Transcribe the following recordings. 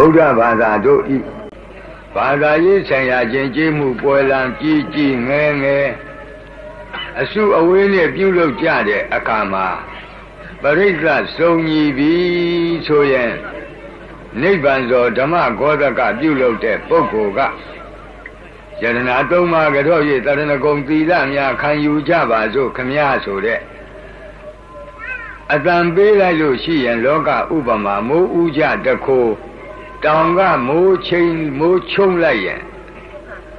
ဗုဒ္ဓဘာသာတို့ဤဘာသာရေးဆိုင်ရာကျင့်ကြည်မှုပွဲလံကြီးကြီးငယ်ငယ်အစုအဝေးနဲ့ပြုလုပ်ကြတဲ့အခါမှာပရိစ္ဆစုံညီပြီဆိုရင်နိဗ္ဗာန်သောဓမ္မဂောဒကပြုလုပ်တဲ့ပုဂ္ဂိုလ်ကယရနာသုံးပါးကြော၍တရဏဂုံသီလများခံယူကြပါစို့ခမည်းဆိုတဲ့အတန်ပေးလိုက်လို့ရှိရင်လောကဥပမာမိုးဥကြတခိုး တောင်ကမိုးချင်းမိုးချုံလိုက်ရင်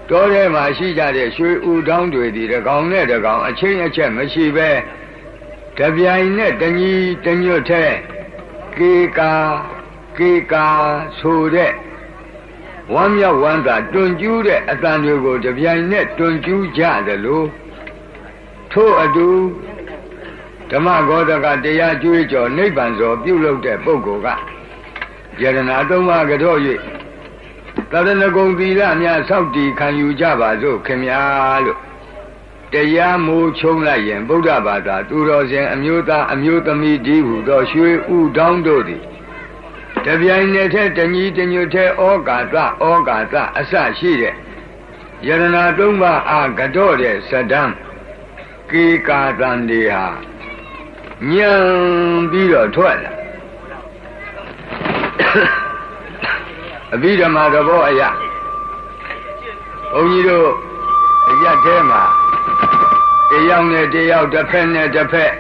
တောထဲမှာရှိကြတဲ့ရွှေဥတောင်းတွေဒီတကောင်နဲ့တကောင်အချင်းအချက်မရှိပဲတပြိုင်နဲ့တညီတညွတ်ထဲကေကာကေကာဆိုတဲ့ဝမ်းမြောက်ဝမ်းသာတွန်ကျူးတဲ့အတန်တွေကိုတပြိုင်နဲ့တွန်ကျူးကြတယ်လို့ထို့အတူဓမ္မဂောဒကတရားကျွေးကြော်နိဗ္ဗာန်စောပြုလုပ်တဲ့ပုဂ္ဂိုလ်က ယရနာသုံးပါးကြော့၍တရဏဂုံသီလများဆောက်တည်ခံယူကြပါစို့ခင်ဗျာလို့တရားမိုးချုံလိုက်ရင်ဗုဒ္ဓဘာသာသူတော်စင်အမျိုးသားအမျိုးသမီးဒီဟုသောရွှေဥတောင်းတို့သည်တပြိုင်နက်တည်းတညီတညွတ်ထဲဩကာသဩကာသအစရှိတဲ့ယရနာသုံးပါးအာကြော့တဲ့ဇဒံကေကာတန်တွေဟာညံပြီးတော့ထွက်လာ အဘိဓမ္မာသဘောအရာဘုန်းကြီးတို့အရက်ထဲမှာတယောက်နဲ့တယောက်တစ်ဖက်နဲ့တစ်ဖက်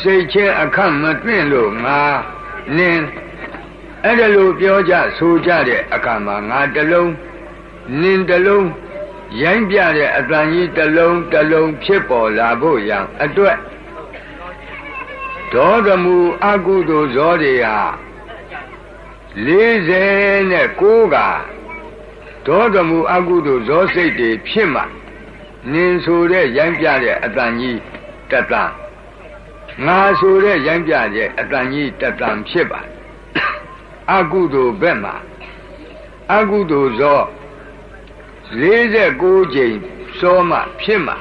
စိတ်ချင်းအခန့်မတွင့်လို့ငါနင်းအဲ့ဒါလိုပြောကြဆိုကြတဲ့အခါမှာငါတလုံးနင်းတလုံးရိုင်းပြတဲ့အတန်ကြီးတလုံးတလုံးဖြစ်ပေါ်လာဖို့ရန်အတွက်ဒေါသမူအကုသိုလ်ဇောတွေဟာ 49ကဒေါသမူအကုသိုလ်ဇောစိတ်တွေဖြစ်မှနင်းဆိုတဲ့ရိုင်းပြတဲ့အတန်ကြီးတတန်ငါဆိုတဲ့ရိုင်းပြတဲ့အတန်ကြီးတတန်ဖြစ်ပါအကုသိုလ်ဘက်မှာအကုသိုလ်ဇော49ကြိမ်စောမှဖြစ်မှ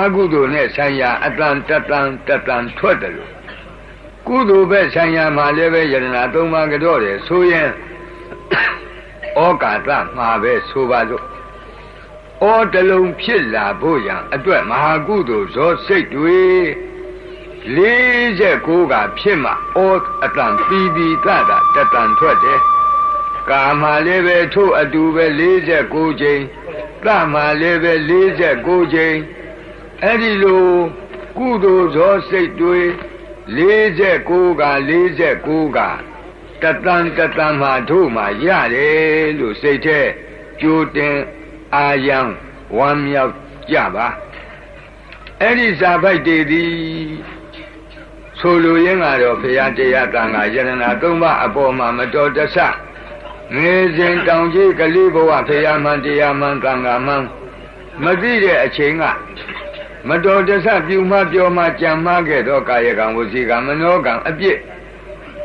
အကုသိုလ်နဲ့ဆံရအတန်တတန်တတန်ထွက်တယ်လို့ ကုသိုလ်ပဲဆံရမှာလည်းပဲယရနာသုံးပါးကြော့တယ်ဆိုရင်ဩကာသမှာပဲဆိုပါစို့ဩတလုံးဖြစ်လာဖို့ရန်အတွက်မဟာကုသိုလ်ဇောစိတ်တွေ49ကဖြစ်မှဩအတန်ပြီးပြီးတတာတတန်ထွက်တယ်ကာမလည်းပဲထို့အတူပဲ49ကြိမ်တမလည်းပဲ49ကြိမ်အဲ့ဒီလိုကုသိုလ်ဇောစိတ်တွေ 49က49ကတတန်တတန်မှာတို့မှာရတယ်လို့စိတ်แท้ကြိုတင်အာယံဝမ်းမြောက်ကြပါအဲ့ဒီဇာပိုက်တွေသည်ဆိုလိုရင်းကတော့ဘုရားတရားတန်ခါယရဏသုံးပါးအပေါ်မှာမတော်တဆငယ်စဉ်တောင်ကြီးကလေးဘဝဘုရားမှန်တရားမှန်တန်ခါမှန်မသိတဲ့အချိန်က မတော်တဆပြုမှပြောမှကြံမှခဲ့သောကာယကံဝစီကံမနောကံအပြစ်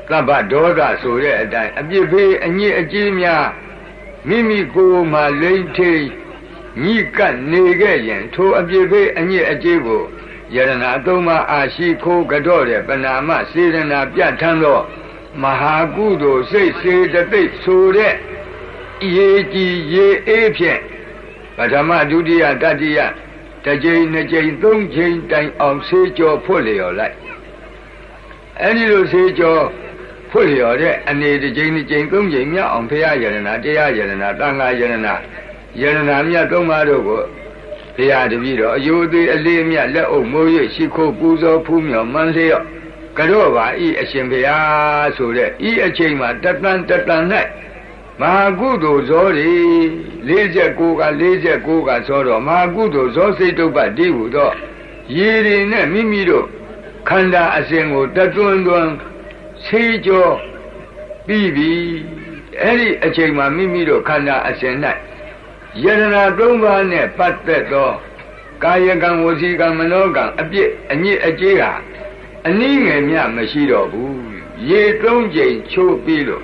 သဗ္ဗဒေါသဆိုတဲ့အတိုင်းအပြစ်ဖေးအညစ်အကြေးများမိမိကိုယ်မှလိမ့်ထိန်ညိကပ်နေခဲ့ရင်ထိုအပြစ်ဖေးအညစ်အကြေးကိုယရဏသုံးပါးအာရှိခိုးကြော့တဲ့ပနာမစေရနာပြဋ္ဌာန်းသောမဟာကုသိုလ်စိတ်စေတသိက်ဆိုတဲ့ရေကြည်ရေအေးဖြင့်ပထမဒုတိယတတိယ တစ်ကြိမ်နှစ်ကြိမ်သုံးကြိမ်တိုင်အောင်ဆေးကြောဖွတ်လျော်လိုက်အဲဒီလိုဆေးကြောဖွတ်လျော်တဲ့အနေတစ်ကြိမ်နှစ်ကြိမ်သုံးကြိမ်မြောက်အောင်ဖရာယရဏတရားယရဏတန်ခါယရဏယရဏမြတ်သုံးပါးတို့ကိုဖရာတပည့်တော်အယုသေးအလေးမြတ်လက်အုပ်မိုးရရှိခိုးပူဇော်ဖူးမြော်မှန်းလျော့ကြော့ပါဤအရှင်ဘုရားဆိုတဲ့ဤအချိန်မှာတတန်တတန်၌ မဟာကုသိုလ်ဇောတွေ49က49ကဇောတော့မဟာကုသိုလ်ဇောစိတ်တုပ္ပတိဟုတော့ရေတွေနဲ့မိမိတို့ခန္ဓာအစဉ်ကိုတသွန်းသွန်းဆေးကြောပြီးပြီအဲ့ဒီအချိန်မှာမိမိတို့ခန္ဓာအစဉ်၌ယရနာ၃ပါးနဲ့ပတ်သက်သောကာယကံဝစီကံမနောကံအပြစ်အညစ်အကြေးဟာအနည်းငယ်မျှမရှိတော့ဘူးရေသုံးကြိမ်ချိုးပြီးလို့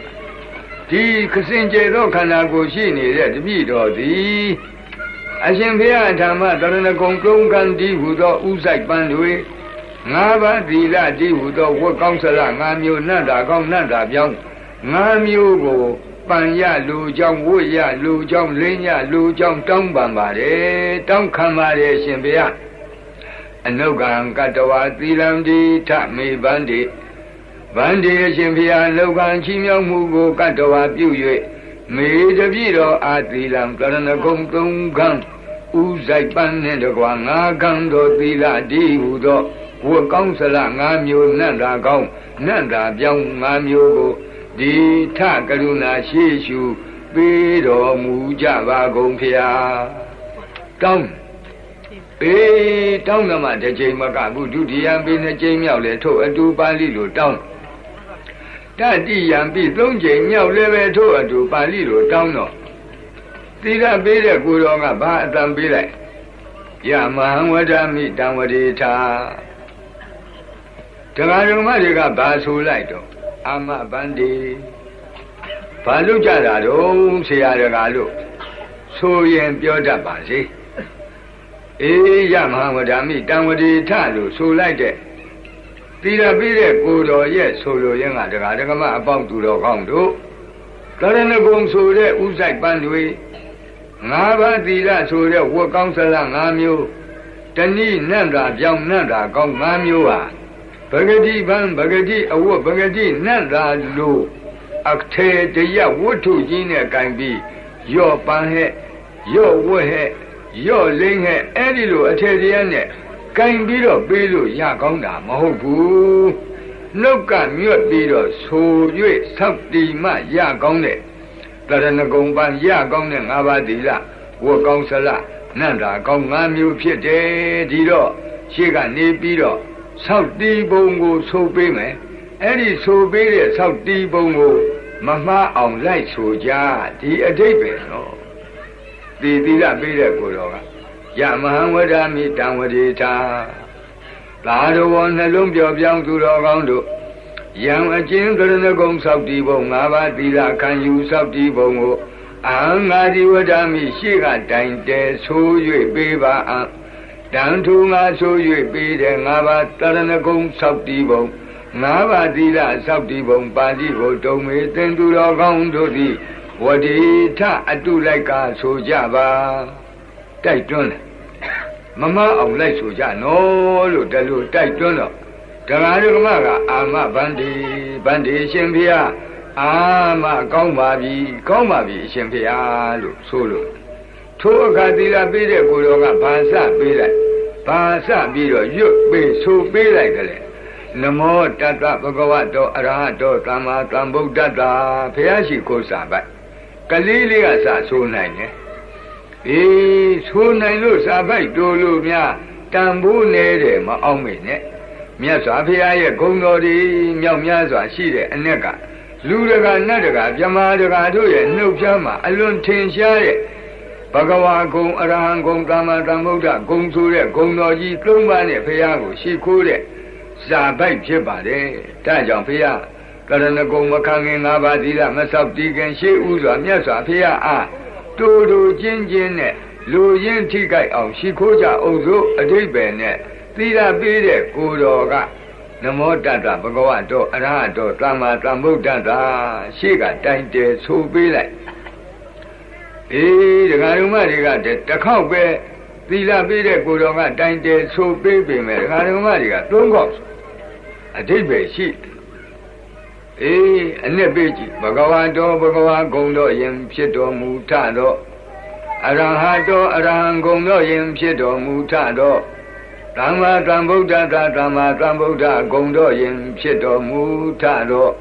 ပါ ဒီခစင်ကြယ်သောခန္ဓာကိုယ်ရှိနေတဲ့တပည့်တော်သည်အရှင်ဘုရားဓမ္မတရဏဂုံကုံကံဒီဟုသောဥဆိုင်ပန်းတွေငါးပါးသီလဒီဟုသောဝတ်ကောင်းစလငါးမျိုးနတ်တာကောင်းနတ်တာပြောင်းငါးမျိုးကိုပန်ရလူကြောင့်ဝတ်ရလူကြောင့်လင်းရလူကြောင့်တောင်းပန်ပါတယ်တောင်းခံပါတယ်ရှင်ဘုရားအနုကံကတဝသီလံဒီထမေဗန္တိ ဗန္တိအရှင်ဘုရားလောကံချီးမြှောက်မှုကိုကတဝပြု၍မေတပြည့်တော်အာသီလံကရဏဂုံသုံးခံဥဆိုင်ပန်းနှင့်တကွာငါးခံတော်သီလဒီဟုသောဝတ်ကောင်းစလငါးမျိုးနတ်တာကောင်းနတ်တာပြောင်းငါးမျိုးကိုဒီထကရုဏာရှိရှုပေးတော်မူကြပါကုန်ဖျားတောင်းပေတောင်းတော့မှတစ်ချိန်မကဘူးဒုတိယပေနှစ်ချိန်မြောက်လဲထို့အတူပါဠိလိုတောင်း တတိယံပြီသုံးချိန်မြောက်လဲပဲထို့အတူပါဠိလိုတောင်းတော့သီလပေးတဲ့ကိုတော်ကဘာအတန်ပေးလိုက်ယမဟံဝဒမိတံဝတိထာတရားဓမ္မတွေကဘာဆိုလိုက်တော့အာမဗန္တိဘာလို့ကြတာတော့ဆရာတကားလို့ဆိုရင်ပြောတတ်ပါစေအေးယမဟာဝဒာမိတံဝတိထလို့ဆိုလိုက်တဲ့ သီရပြီးတဲ့ကိုတော်ရဲ့ဆိုလိုရင်းကဒကာဒကမအပေါက်သူတော်ကောင်းတို့တရဏဂုံဆိုတဲ့ဥဆိုင်ပန်းတွေငါးပါးသီလဆိုတဲ့ဝတ်ကောင်းစလငါးမျိုးတဏိနန္တာပြောင်းနန္တာကောင်းငါးမျိုးဟာဗဂတိဗံဗဂတိအဝတ်ဗဂတိနတ်သာလို့အထေတရဝတ္ထုကြီးနဲ့ကင်ပြီးရော့ပန်းဟဲ့ရော့ဝတ်ဟဲ့ရော့လိမ့်ဟဲ့အဲ့ဒီလိုအထေတရနဲ့ ကင်ပြီးတော့ပေးလို့ရကောင်းတာမဟုတ်ဘူးနှုတ်ကမြွတ်ပြီးတော့ဆို၍ဆောက်တီမှရကောင်းတဲ့တရဏဂုံပန်းရကောင်းတဲ့ငါးပါးသီလဝတ်ကောင်းစလနန္တာကောင်း၅မျိုးဖြစ်တယ်ဒီတော့ရှေ့ကနေပြီးတော့ဆောက်တီးပုံကိုဆိုပေးမယ်အဲ့ဒီဆိုပေးတဲ့ဆောက်တီးပုံကိုမမှားအောင်လိုက်ဆိုကြဒီအတိတ်ပဲနော်ဒီသီလပေးတဲ့ကိုတော်က ယမဟံဝဒမိတံဝတိတာသာတော်နှလုံးပြောပြောင်းသူတော်ကောင်းတို့ယံအကျဉ်းကရဏဂုံဆောက်တီးပုံ၅ပါးသီလခံယူဆောက်တီးပုံကိုအဟံငါဒီဝဒမိရှေ့ကတိုင်တဲဆို၍ပေးပါအံ့တန်ထူငါဆို၍ပေးတယ်ငါးပါးတရဏဂုံဆောက်တည်ပုံငါးပါးသီလဆောက်တည်ပုံပါဠိကိုတုံမေသင်သူတော်ကောင်းတို့သည်ဝတိထအတုလိုက်ကဆိုကြပါတိုက်တွန်းတယ် မမအောင်လိုက်ဆိုကြနော်လို့တလူတိုက်တွန်းတော့တရားဓမ္မကအာမဗန္ဒီဗန္ဒီရှင်ဖေယအာမကောင်းပါပြီကောင်းပါပြီရှင်ဖေယလို့ဆိုလို့ထိုအခါသီလပေးတဲ့ကိုတော်ကဘာစပေးလိုက်ဘာစပြီးတော့ရွတ်ပေးဆိုပေးလိုက်တယ်လေနမောတတ္တဗုဒ္ဓဝတ္တောအရဟတောသမ္မာသမ္ဗုဒ္ဓတ္တဘုရားရှိခိုးစာပိုက်ကလေးလေးကစဆိုနိုင်တယ် အေးဆိုနိုင်လို့စာပိုက်တိုးလို့များတန်ဖိုးနေတယ်မအောင်မေနဲ့မြတ်စွာဘုရားရဲ့ဂုဏ်တော်တွေမြောက်များစွာရှိတဲ့အ ਨੇ ကလူတကာနတ်တကာမြမာတကာတို့ရဲ့နှုတ်ဖြားမှာအလွန်ထင်ရှားတဲ့ဘဂဝါဂုံအရဟံဂုံသမ္မာသမ္ဗုဒ္ဓဂုံဆိုတဲ့ဂုံတော်ကြီးသုံးပါးနဲ့ဘုရားကိုရှိခိုးတဲ့ဇာပိုက်ဖြစ်ပါတယ်။ဒါကြောင့်ဘုရားကရဏဂုံမခံခင်၅ပါးသီလမဆောက်တည်ခင်ရှေးဥစွာမြတ်စွာဘုရားအား တူတူချင်းချင်းနဲ့လူရင်းထိကြိုက်အောင်ရှိခိုးကြအောင်စို့အတိတ်ပဲနဲ့သီလပေးတဲ့ကိုတော်ကနမောတတ္တဘဂဝတောအရဟတောသမ္မာသမ္ဗုဒ္ဓတာရှေ့ကတိုင်တယ်ဆိုပေးလိုက်အေးဒကာဓမ္မတွေကတခေါက်ပဲသီလပေးတဲ့ကိုတော်ကတိုင်တယ်ဆိုပေးပေမဲ့ဒကာဓမ္မတွေကသုံးခေါက်အတိတ်ပဲရှိ အေးအနှစ်ပေးကြည့်ဘဂဝါတော်ဘဂဝါဂုံတော်ယင်ဖြစ်တော်မူထတော့အရဟတောအရဟံဂုံတော်ယင်ဖြစ်တော်မူထတော့သမ္မာသမ္ဗုဒ္ဓသာသမ္မာသမ္ဗုဒ္ဓဂုံတော်ယင်ဖြစ်တော်မူထတော့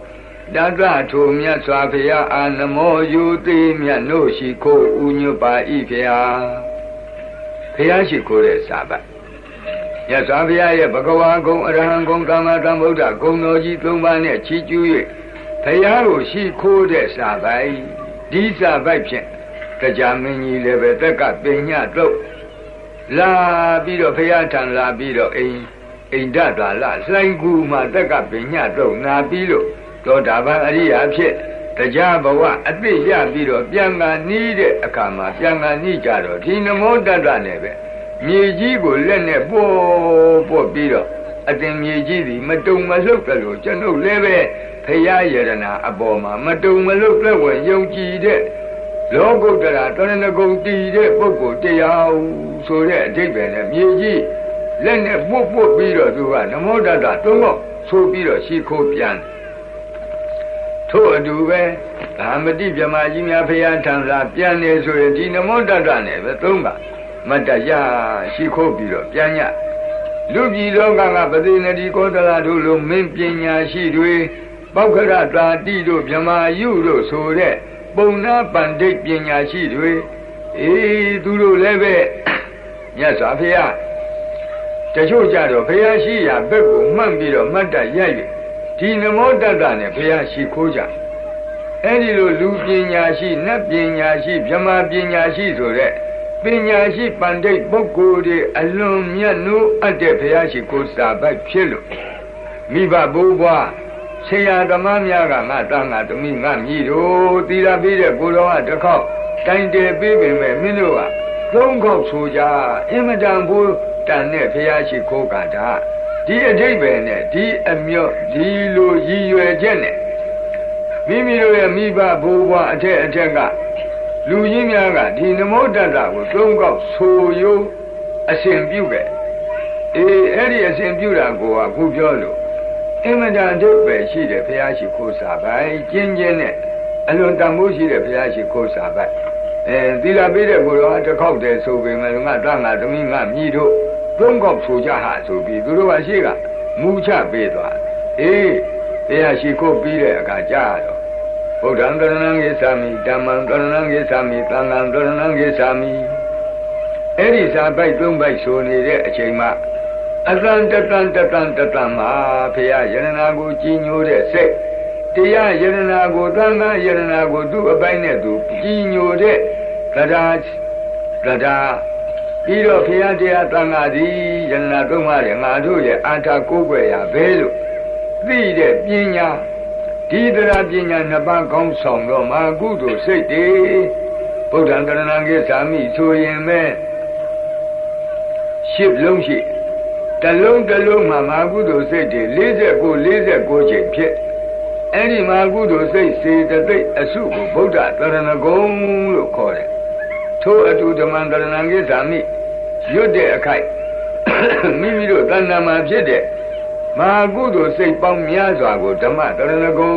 တတထိုမြတ်စွာဘုရားအာနမောယူသိမြတ်တို့ရှိခိုးဥညွတ်ပါဤဖျားဘုရားရှိခိုးတဲ့စာပတ် မြတ်စွာဘုရားရဲ့ဘဂဝါဂုံအရဟံဂုံသမ္မာသမ္ဗုဒ္ဓဂုံတော်ကြီးသုံးပါးနဲ့ချီးကျူး၍ဘုရားကိုရှိခိုးတဲ့စာပိုက်ဒီစာပိုက်ဖြင့်တရားမင်းကြီးလည်းပဲတက်ကပညာတော့လာပြီးတော့ဘုရားထံလာပြီးတော့အိမ်အိန္ဒသာလလှိုင်းကူမှာတက်ကပညာတော့နာပြီးလို့သောတာပန်အရိယာဖြစ်တရားဘဝအသိရပြီးတော့ပြန်ကနီးတဲ့အခါမှာပြန်ကနီးကြတော့ဒီနမောတတ္တနဲ့ပဲ မြေကြီးကိုလက်နဲ့ပို့ပို့ပြီးတော့အတင်မြေကြီးသည်မတုံမလှုပ်တယ်လို့ကျွန်ုပ်လည်းပဲဖရာယရနာအပေါ်မှာမတုံမလှုပ်တဲ့ဝင်ယုံကြည်တဲ့လောကုတ္တရာတရဏဂုံတည်တဲ့ပုဂ္ဂိုလ်တရားဆိုတဲ့အဓိပ္ပာယ်နဲ့မြေကြီးလက်နဲ့ပုတ်ပုတ်ပြီးတော့သူကနမောတတ္တသုံးတော့ဆိုပြီးတော့ရှိခိုးပြန်ထို့အတူပဲဓမ္မတိမြမကြီးများဖရာထံသာပြန်နေဆိုရင်ဒီနမောတတ္တနဲ့ပဲသုံးပါ မတ္တရရှိခိုးပြီးတော့ပြန်ညလူပြည်လောကကပတိနတိကောသလတို့လိုမင်းပညာရှိတွေပောက္ခရတာတိတို့မြမာယုတို့ဆိုတဲ့ပုံနာပန္ဒိတ်ပညာရှိတွေအေးသူတို့လည်းပဲမြတ်စွာဘုရားတချို့ကြတော့ဘုရားရှိရာဘက်ကိုမှတ်ပြီးတော့မှတ်တရိုက်တယ်ဒီနမောတတ္တနဲ့ဘုရားရှိခိုးကြအဲ့ဒီလိုလူပညာရှိနတ်ပညာရှိမြမာပညာရှိဆိုတဲ့ ပညာရှိပန္ဒိတ်ပုဂ္ဂိုလ်တွေအလွန်မြတ်နိုးအပ်တဲ့ဘုရားရှိခိုးစာပိုက်ဖြစ်လို့မိဘဘိုးဘွားဆရာသမားများကငါတန်းငါသမီးငါမြည်တို့တည်ရပြီးတဲ့ကိုတော်ကတစ်ခေါက်တိုင်တယ်ပြီးပင်မဲ့မင်းတို့ကသုံးခေါက်ဆိုကြအင်မတန်ဘူးတန်တဲ့ဘုရားရှိခိုးကတာဒီအဓိပ္ပာယ်နဲ့ဒီအမြော့ဒီလိုရည်ရွယ်ချက်နဲ့မိမိတို့ရဲ့မိဘဘိုးဘွားအထက်အထက်က လူကြီးများကဒီနမောတတ္တကိုသုံးခေါက်ဆိုရိုးအစဉ်ပြုခဲ့အေးအဲ့ဒီအစဉ်ပြုတာကိုကခုပြောလို့အင်မတန်ဒုက္ခရှိတဲ့ဘုရားရှိခိုးစာပိုင်ကျင်းကျင်းနဲ့အလွန်တန်ဖိုးရှိတဲ့ဘုရားရှိခိုးစာပိုင်အဲသီလပေးတဲ့ကိုယ်တော်တစ်ခေါက်တည်းဆိုပေမဲ့ငါတန်ငါသမီးငါမြည်တို့သုံးခေါက်ဆိုကြဟာဆိုပြီးသူတို့ကရှိကမူချပေးသွားအေးဘုရားရှိခိုးပြီးတဲ့အခါကြားတော့ ဗုဒ္ဓံတရဏံဂိသာမိဓမ္မံတရဏံဂိသာမိသံဃံတရဏံဂိသာမိအဲ့ဒီစာပိုက်သုံးပိုက်ဆိုနေတဲ့အချိန်မှာအတန်တတန်တတန်တတန်မှာဖရာယရနာကိုကြီးညိုတဲ့စိတ်တရားယရနာကိုသံဃာယရနာကိုသူ့အပိုင်းနဲ့သူကြီးညိုတဲ့တရားတရားပြီးတော့ဖရာတရားသံဃာသည်ယရနာသုံးပါးရဲ့ငါတို့ရဲ့အာထာကိုးကွယ်ရာဘဲလို့သိတဲ့ပညာ ဒီတရားပညာနှစ်ပါးကောင်းဆောင်တော့မာကုသိုလ်စိတ်တွေဗုဒ္ဓံတရဏံကိသာမိဆိုရင်ပဲရှစ်လုံးရှိတလုံးတလုံးမှာမာကုသိုလ်စိတ်တွေ49 49ချိန်ဖြစ်အဲ့ဒီမာကုသိုလ်စိတ်စေတသိက်အစုကိုဗုဒ္ဓတရဏဂုံလို့ခေါ်တယ်ထို့အတူဓမ္မတရဏံကိသာမိရွတ်တဲ့အခိုက်မိမိတို့တဏ္ဍာမှာဖြစ်တဲ့ မဟာကုသိုလ်စိတ်ပေါင်းများစွာကိုဓမ္မတရဏဂုံ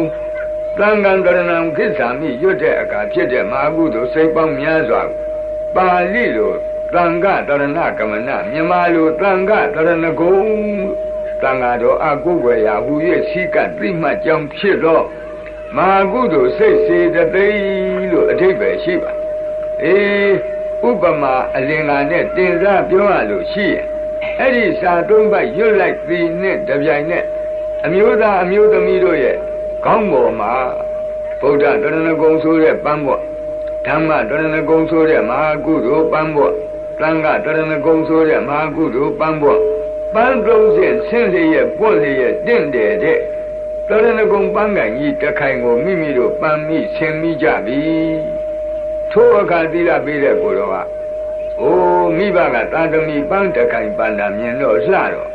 သံဃံတရဏံခိစ္ဆာမိရွတ်တဲ့အခါဖြစ်တဲ့မဟာကုသိုလ်စိတ်ပေါင်းများစွာပါဠိလိုသံဃတရဏကမနမြန်မာလိုသံဃတရဏဂုံသံဃာတော်အကုဝေယဟူ၍စီကသိမှတ်ကြောင်းဖြစ်တော့မဟာကုသိုလ်စိတ်စေတသိက်လို့အထိပ္ပယ်ရှိပါအေးဥပမာအလင်္ကာနဲ့တင်စားပြောရလို့ရှိရင် အဲ့ဒီစာသုံးပတ်ရွတ်လိုက်သည်နဲ့တပြိုင်နဲ့အမျိုးသားအမျိုးသမီးတို့ရဲ့ခေါင်းပေါ်မှာဗုဒ္ဓတရဏဂုံဆိုတဲ့ပန်းပေါ့ဓမ္မတရဏဂုံဆိုတဲ့မဟာကုသိုလ်ပန်းပေါ့သံဃတရဏဂုံဆိုတဲ့မဟာကုသိုလ်ပန်းပေါ့ပန်းသုံးဆင့်ဆင်းလျက်ပွက်လျက်တင့်တယ်တဲ့တရဏဂုံပန်းကန်ကြီးတခိုင်ကိုမိမိတို့ပန်းမိဆင်မိကြပြီထိုအခါသီလပေးတဲ့ကိုယ်တော်က အိုးမိဘကသာသမီပန်းတခိုင်ပန်းတာမြင်တော့လှတော့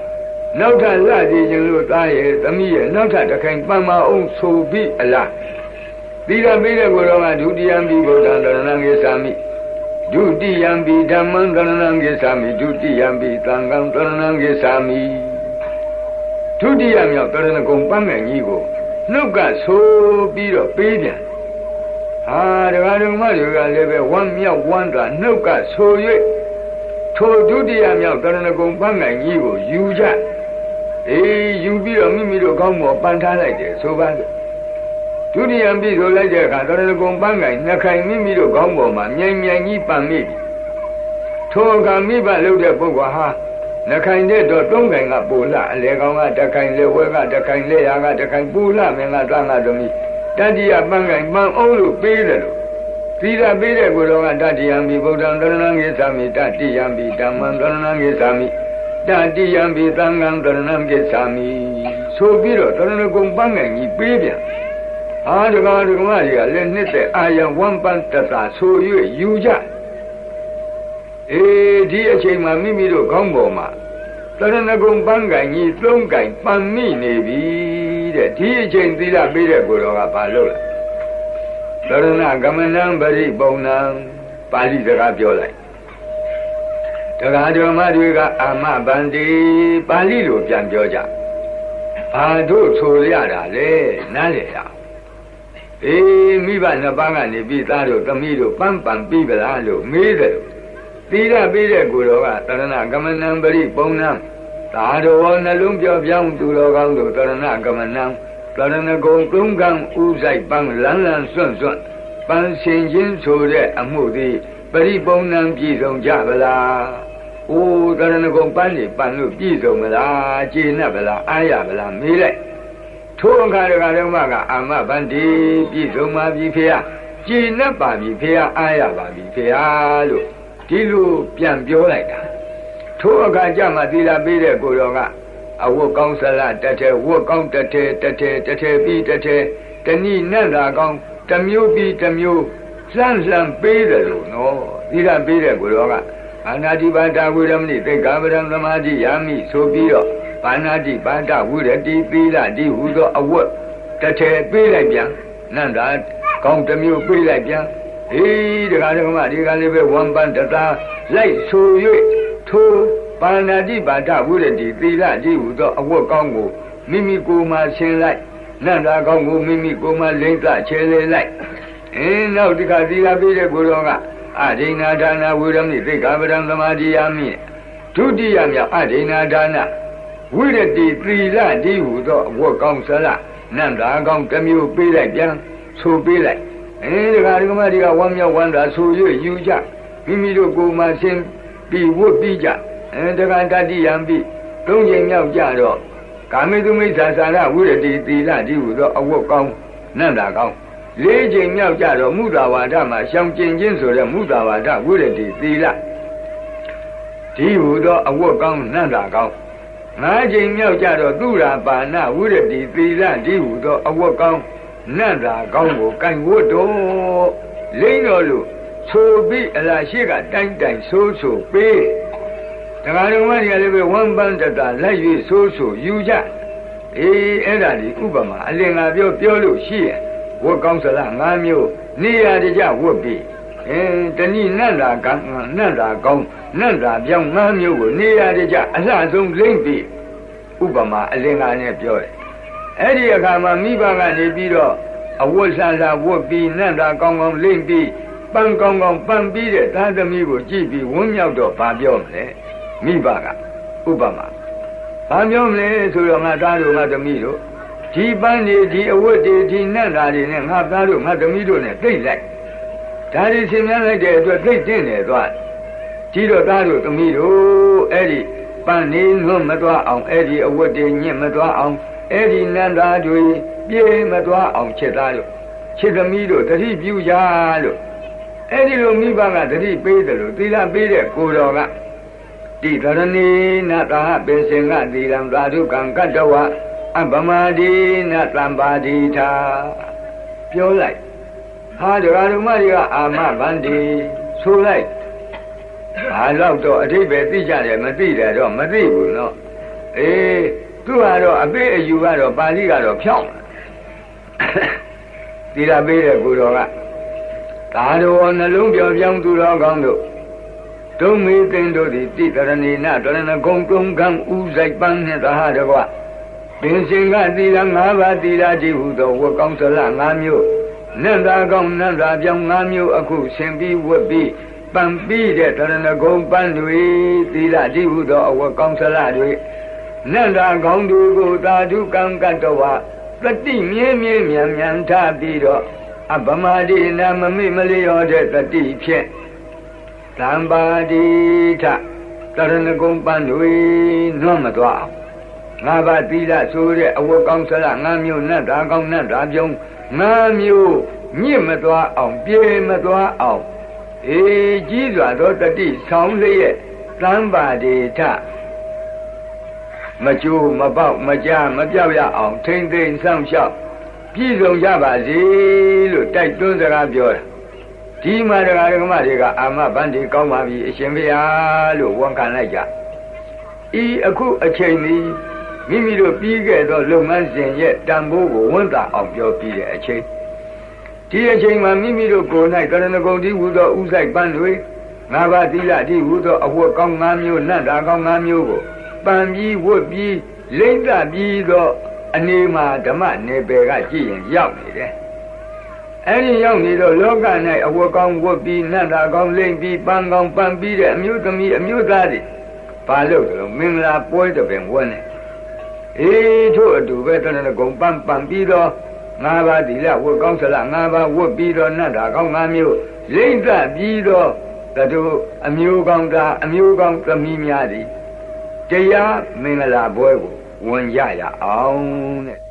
နောက်ထပ်လှကြည့်ခြင်းလို့သားရဲ့သမီးရဲ့နောက်ထပ်တခိုင်ပန်းမအောင်ဆိုပြီးအလားသီလပေးတဲ့ကိုယ်တော်ကဒုတိယံပြီးဗုဒ္ဓံတရဏံကိသာမိဒုတိယံပြီးဓမ္မံတရဏံကိသာမိဒုတိယံပြီးသံဃံတရဏံကိသာမိဒုတိယမြောက်တရဏဂုံပန်းငယ်ကြီးကိုနှုတ်ကဆိုပြီးတော့ပေးပြန် ဟာဒကာဒကမတွေကလည်းပဲဝမ်းမြောက်ဝမ်းသာနှုတ်ကဆို၍ထိုဒုတိယမြောက်တရဏဂုံပန်းငိုင်ကြီးကိုယူကြအေးယူပြီးတော့မိမိတို့ကောင်းပေါ်ပန်းထားလိုက်တယ်ဆိုပါစို့ဒုတိယပြီဆိုလိုက်တဲ့အခါတရဏဂုံပန်းငိုင်နှစ်ခိုင်မိမိတို့ကောင်းပေါ်မှာမြိုင်မြိုင်ကြီးပန်းမိပြီထိုအခါမိဘလုပ်တဲ့ပုဂ္ဂိုလ်ဟာနှခိုင်တဲ့တော့သုံးခိုင်ကပူလာအလေကောင်ကတခိုင်လေဝဲကတခိုင်လေရာကတခိုင်ပူလာမင်းကတန်ကသမီး တတိယပန်းခိုင်ပန်းအောင်လို့ပေးတယ်လို့သီလပေးတဲ့ကိုယ်တော်ကတတိယံဘိဗုဒ္ဓံတရဏံဂိသာမိတတိယံဘိဓမ္မံတရဏံဂိသာမိတတိယံဘိသံဃံတရဏံဂိသာမိဆိုပြီးတော့တရဏဂုံပန်းခိုင်ကြီးပေးပြန်အာဒကာဒကမကြီးကလည်းနှစ်သက်အာယံဝမ်းပန်းတတာဆို၍ယူကြအေးဒီအချိန်မှာမိမိတို့ခေါင်းပေါ်မှာတရဏဂုံပန်းကင်ကြီးသုံးကင်ပန်မိနေပြီ တဲ့ဒီအချိန်သီလပေးတဲ့ကိုယ်တော်ကဘာလုပ်လဲတရဏဂမနံပရိပုံနံပါဠိစကားပြောလိုက်တရားတော်မတွေကအာမဗန္တိပါဠိလိုပြန်ပြောကြဘာတို့ဆိုရတာလဲနားလေရအေးမိဘနှစ်ပါးကနေပြီးသားတို့သမီးတို့ပန်းပန်ပြီးပလားလို့မေးတယ်သီလပေးတဲ့ကိုယ်တော်ကတရဏကမနံပရိပုံနံ သာတော်နှလုံးပြောပြောင်းသူတော်ကောင်းတို့တရဏကမနံတရဏဂုံသုံးကံဥဆိုင်ပန်းလန်းလန်းစွန့်စွန့်ပန်းရှင်ချင်းဆိုတဲ့အမှုသည်ပရိပုံနံပြည့်စုံကြဗလား။အိုးတရဏဂုံပန်းနေပန်းလို့ပြည့်စုံမလား။ကျေနပ်ဗလား။အားရဗလားမေးလိုက်။ထိုအခါတခါတော့မှကအာမဗန္တိပြည့်စုံပါပြီဖေ။ကျေနပ်ပါပြီဖေ။အားရပါပြီဖေလို့ဒီလိုပြန်ပြောလိုက်တာ ထိုအခါကျမှသီလပေးတဲ့ကိုတော်ကအဝတ်ကောင်းစလတထဲဝတ်ကောင်းတထဲတထဲတထဲပြီးတထဲတဏိနတ်သာကောင်းတမျိုးပြီးတမျိုးလှမ်းလှမ်းပေးတယ်လို့နော်သီလပေးတဲ့ကိုတော်ကအာနာတိပါဒဝိရမဏိသိက္ခာပဒံသမာဓိယာမိဆိုပြီးတော့ပါဏာတိပါဒဝိရတိသီလဒီဟူသောအဝတ်တထဲပေးလိုက်ပြန်နန္တာကောင်းတမျိုးပေးလိုက်ပြန်အေးဒကာဒကမဒီကလေးပဲဝမ်ပန်တသာလိုက်ဆို၍ ထိုပါဏာတိပါဒဝိရတိသီလတိဟူသောအဝတ်ကောင်းကိုမိမိကိုယ်မှဆင်းလိုက်နန္တာကောင်းကိုမိမိကိုယ်မှလိမ့်သချဲလေလိုက်အင်းနောက်ဒီကသီလပေးတဲ့ကိုယ်တော်ကအဒိနာဒါနာဝိရမိသိက္ခာပဒံသမာဓိယာမိဒုတိယမြောက်အဒိနာဒါနာဝိရတိသီလတိဟူသောအဝတ်ကောင်းဆလနန္တာကောင်းတစ်မျိုးပေးလိုက်ပြန်ဆိုပေးလိုက်အဲဒီကဒီကမဒီကဝမ်းမြောက်ဝမ်းသာဆို၍ယူကြမိမိတို့ကိုယ်မှဆင်း ပြီးဝတ်ပြီးကြအဲတက္ကတတိယံပြီးသုံးချိန်မြောက်ကြတော့ကာမေတုမိစ္ဆာသာရဝိရတိသီလတိဟုသောအဝတ်ကောင်းနန္တာကောင်းလေးချိန်မြောက်ကြတော့မုသာဝါဒမှာရှောင်ကျင်ခြင်းဆိုတဲ့မုသာဝါဒဝိရတိသီလဒီဟုသောအဝတ်ကောင်းနန္တာကောင်းငါးချိန်မြောက်ကြတော့သူရာပါဏဝိရတိသီလဒီဟုသောအဝတ်ကောင်းနတ်သာကောင်းကိုကင်ဝတ်တော့လိမ့်တော်လို့ ဆိုပြီးအလားရှိကတိုင်းတိုင်းဆိုးဆိုပေးတရားတော်မတွေကလည်းပဲဝမ်းပန်းတတာလိုက်၍ဆိုးဆိုယူကြအေးအဲ့ဒါဒီဥပမာအလင်္ကာပြောပြောလို့ရှိရင်ဝတ်ကောင်းစလား၅မျိုးနေရာတကြဝတ်ပြီးအင်းတဏိနတ်သာကနတ်သာကောင်းနတ်သာပြောင်း၅မျိုးကိုနေရာတကြအလှဆုံးလိမ့်ပြီးဥပမာအလင်္ကာနဲ့ပြောတယ်အဲ့ဒီအခါမှာမိဘကနေပြီးတော့အဝတ်ဆန်စာဝတ်ပြီးနတ်သာကောင်းကောင်းလိမ့်ပြီး ပန်းကောင်းကောင်းပန်းပြီးတဲ့သားသမီးကိုကြည့်ပြီးဝန်းမြောက်တော့ဗာပြောမလဲမိဘကဥပမာဘာပြောမလဲဆိုတော့ငါသားတို့ငါသမီးတို့ဒီပန်းတွေဒီအဝတ်တွေဒီနတ်သားတွေနဲ့ငါသားတို့ငါသမီးတို့နဲ့သိလိုက်ဒါတွေရှင်းပြလိုက်တဲ့အတွက်သိတင့်တယ်သွားဒီတော့သားတို့သမီးတို့အဲ့ဒီပန်းနေလွတ်မသွားအောင်အဲ့ဒီအဝတ်တွေညစ်မသွားအောင်အဲ့ဒီနန္တာတွေပြေးမသွားအောင်ချက်သားတို့ချက်သမီးတို့တတိပြုကြလို့ အဲ့ဒီလိုမိဘကတတိပေးတယ်လို့သီလပေးတဲ့ကိုတော်ကတိတရဏီနတာပင်စင်ကသီလံသာဓုကံကတ္တဝအပမဒီနတံပါတိတာပြောလိုက်ဟာဒကာဓမ္မတွေကအာမဗန္တိဆိုလိုက်ဘာလို့တော့အတိပဲသိကြတယ်မသိတယ်တော့မသိဘူးနော်အေးသူကတော့အပေးအယူကတော့ပါဠိကတော့ဖြောင်းသီလပေးတဲ့ကိုတော်က သာတော်နှလုံးပြောပြောင်းသူတော်ကောင်းတို့ဒုံမေသင်တို့သည်တိတရဏီနတရဏဂုံကုံကံဥဆိုင်ပန်းနှင့်သဟတကွပင်စင်ကသီလ၅ပါးသီလကြည့်ဟုသောဝတ်ကောင်းစလ၅မျိုးနန္တာကောင်းနန္တာပြောင်း၅မျိုးအခုဆင်ပြီးဝတ်ပြီးပံပြီးတဲ့တရဏဂုံပန်းတွေသီလကြည့်ဟုသောအဝတ်ကောင်းစလတွေနန္တာကောင်းတို့ကိုသာဓုကံကတ္တဝတတိမြဲမြဲမြန်မြန်ထားပြီးတော့ အပမဒိနာမမိမလျောတဲ့တတိဖြင့်သံပါတိထတရဏဂုံပန်းတွေနွမ်းမသွားအောင်ငါးပါးသီလဆိုတဲ့အဝတ်ကောင်းစလငါးမျိုးနတ်သားကောင်းနတ်သားပြုံးငါးမျိုးညစ်မသွားအောင်ပြေမသွားအောင်အေးကြီးစွာသောတတိဆောင်လျက်သံပါတိထမကြိုးမပေါက်မကြမပြောက်ရအောင်ထိမ့်သိမ့်ဆောင်လျှောက် ပြည့်စုံကြပါစေလို့တိုက်တွန်းစကားပြောတာဒီမှာတရားဓမ္မတွေကအာမဗန္ဒီကောင်းပါပြီအရှင်ဘုရားလို့ဝန်ခံလိုက်ကြဤအခုအချိန်นี้မိမိတို့ပြီးခဲ့သောလုပ်ငန်းစဉ်ရဲ့တန်ဖိုးကိုဝန်တာအောင်ပြောပြီးတဲ့အချိန်ဒီအချိန်မှာမိမိတို့ကိုယ်၌ကရဏဂုံတိဟူသောဥဆိုင်ပန်းတွေငါးပါးသီလတိဟူသောအဝတ်ကောင်း၅မျိုးနတ်တာကောင်း၅မျိုးကိုပန်ပြီးဝတ်ပြီးလိမ့်တပြီးသော အနေမှာဓမ္မနယ်ပယ်ကကြည့်ရင်ရောက်နေတယ်အဲ့ဒီရောက်နေတော့လောက၌အဝတ်ကောင်းဝတ်ပြီးနတ်တာကောင်းလိမ့်ပြီးပန်းကောင်းပန်းပြီးတဲ့အမျိုးသမီးအမျိုးသားတွေဘာလို့လဲမင်္ဂလာပွဲတပင်ဝန်းနေအေးထို့အတူပဲတဏှဂုံပန်းပန်းပြီးတော့ငါးပါးသီလဝတ်ကောင်းစလငါးပါးဝတ်ပြီးတော့နတ်တာကောင်းငါးမျိုးလိမ့်တပြီးတော့တတို့အမျိုးကောင်းသားအမျိုးကောင်းသမီးများသည်တရားမင်္ဂလာပွဲကို ဝင်ကြရအောင်တဲ့